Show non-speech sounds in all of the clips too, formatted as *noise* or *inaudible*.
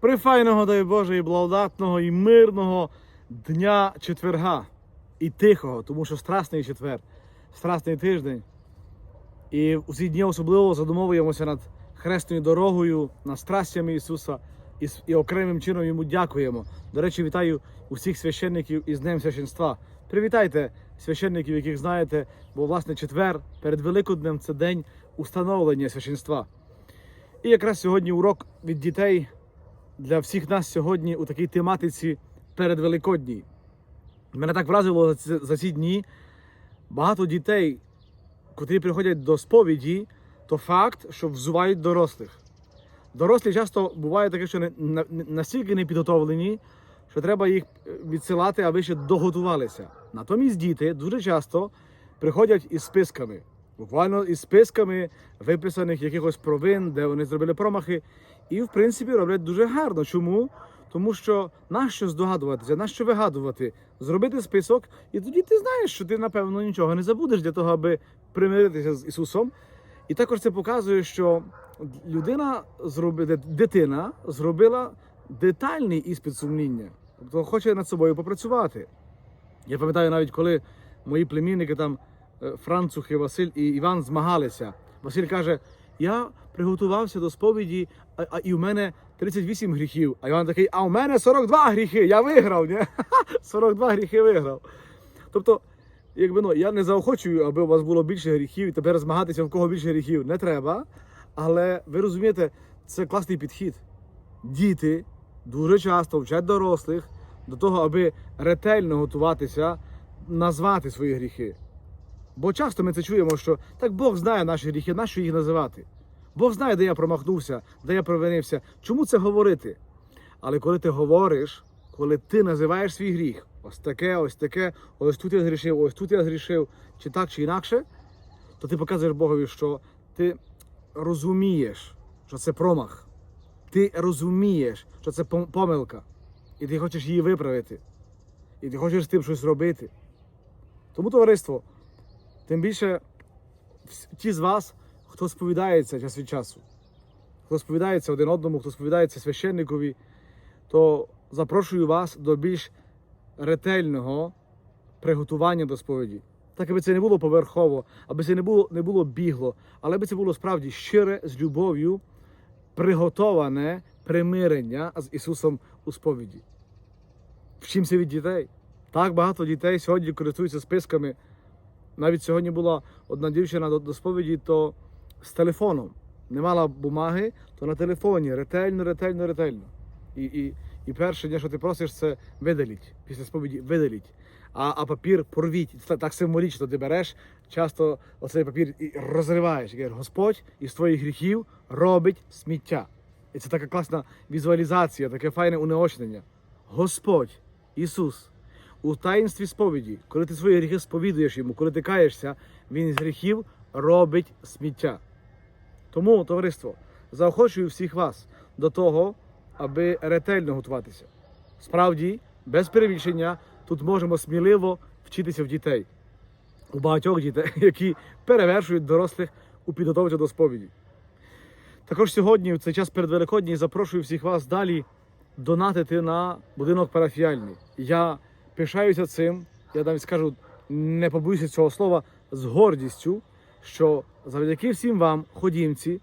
Прифайного, дай Боже, і благодатного, і мирного дня четверга. І тихого, тому що страсний четвер, страсний тиждень. І у ці дні особливо задумовуємося над хресною дорогою, над страстями Ісуса і, і окремим чином йому дякуємо. До речі, вітаю усіх священників із Днем священства. Привітайте священників, яких знаєте, бо власне четвер перед Великоднем це день установлення священства. І якраз сьогодні урок від дітей для всіх нас сьогодні у такій тематиці перед Великодній. Мене так вразило за ці, за ці дні. Багато дітей, котрі приходять до сповіді, то факт, що взувають дорослих. Дорослі часто буває таке, що не, на- настільки не підготовлені, що треба їх е, відсилати, аби ще доготувалися. Натомість діти дуже часто приходять із списками, буквально із списками виписаних якихось провин, де вони зробили промахи, і в принципі роблять дуже гарно. Чому? Тому що нащо здогадуватися, нащо вигадувати, зробити список, і тоді ти знаєш, що ти напевно нічого не забудеш для того, аби примиритися з Ісусом. І також це показує, що людина зробила, дитина зробила детальний іспит сумління, тобто хоче над собою попрацювати. Я пам'ятаю навіть, коли мої племінники там е, Францух і Василь і Іван змагалися. Василь каже: Я приготувався до сповіді, а, а і в мене 38 гріхів. А Іван такий, а у мене 42 гріхи. Я виграв. Ні? *laughs* 42 гріхи виграв. Тобто, якби ну, я не заохочую, аби у вас було більше гріхів і тепер змагатися, в кого більше гріхів. Не треба. Але ви розумієте, це класний підхід. Діти дуже часто вчать дорослих до того, аби ретельно готуватися, назвати свої гріхи. Бо часто ми це чуємо, що так Бог знає наші гріхи, нащо їх називати? Бог знає, де я промахнувся, де я провинився. Чому це говорити? Але коли ти говориш, коли ти називаєш свій гріх, ось таке, ось таке, ось тут я згрішив, ось тут я згрішив, чи так, чи інакше, то ти показуєш Богові, що ти розумієш, що це промах. Ти розумієш, що це помилка, і ти хочеш її виправити, і ти хочеш з тим щось робити. Тому, товариство, тим більше ті з вас, хто сповідається час від часу, хто сповідається один одному, хто сповідається священникові, то запрошую вас до більш ретельного приготування до сповіді. Так, аби це не було поверхово, аби це не було, не було бігло, але аби це було справді щире з любов'ю, приготоване примирення з Ісусом у сповіді. Вчимося від дітей. Так багато дітей сьогодні користуються списками. Навіть сьогодні була одна дівчина до, до сповіді, то з телефоном. Не мала бумаги, то на телефоні ретельно, ретельно, ретельно. І, і, і перше, що ти просиш, це видаліть. Після сповіді видаліть. А, а папір порвіть. Так символічно ти береш, часто оцей папір і розриваєш. І Господь із твоїх гріхів робить сміття. І це така класна візуалізація, таке файне унеочнення. Господь, Ісус, у таїнстві сповіді, коли ти свої гріхи сповідуєш йому, коли ти каєшся, він з гріхів робить сміття. Тому, товариство, заохочую всіх вас до того, аби ретельно готуватися. Справді, без перебільшення, тут можемо сміливо вчитися в дітей, у багатьох дітей, *laughs* які перевершують дорослих у підготовці до сповіді. Також сьогодні, в цей час перед Великодній, запрошую всіх вас далі донатити на будинок парафіальний. Я пишаюся цим, я навіть скажу, не побоюся цього слова, з гордістю, що завдяки всім вам, ходімці,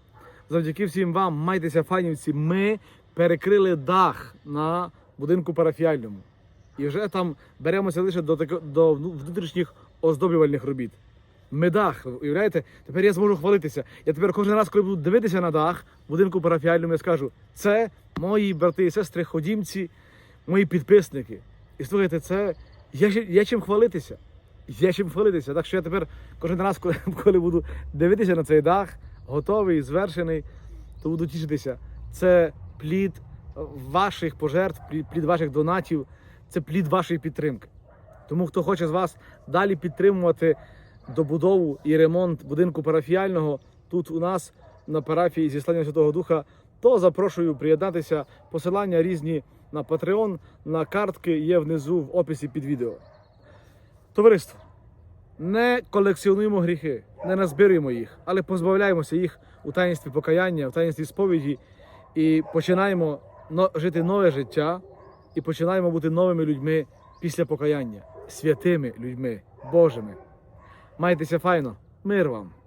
завдяки всім вам, майтеся фанівці, ми перекрили дах на будинку парафіальному. І вже там беремося лише до, до внутрішніх оздоблювальних робіт. Ми дах, уявляєте? Тепер я зможу хвалитися. Я тепер кожен раз, коли буду дивитися на дах будинку парафіальному, я скажу: це мої брати і сестри, ходімці, мої підписники. І слухайте, це є, є чим хвалитися. Є чим хвалитися. Так що я тепер кожен раз, коли, *laughs* коли буду дивитися на цей дах, готовий, звершений, то буду тішитися. Це плід ваших пожертв, плід ваших донатів, це плід вашої підтримки. Тому хто хоче з вас далі підтримувати добудову і ремонт будинку парафіального тут у нас на парафії зіслання Святого Духа, то запрошую приєднатися. Посилання різні на Patreon, на картки є внизу в описі під відео. Товариство, не колекціонуємо гріхи, не назбирюємо їх, але позбавляємося їх у таїнстві покаяння, у таїнстві сповіді і починаємо жити нове життя і починаємо бути новими людьми після покаяння, святими людьми, Божими. Майтеся файно, мир вам!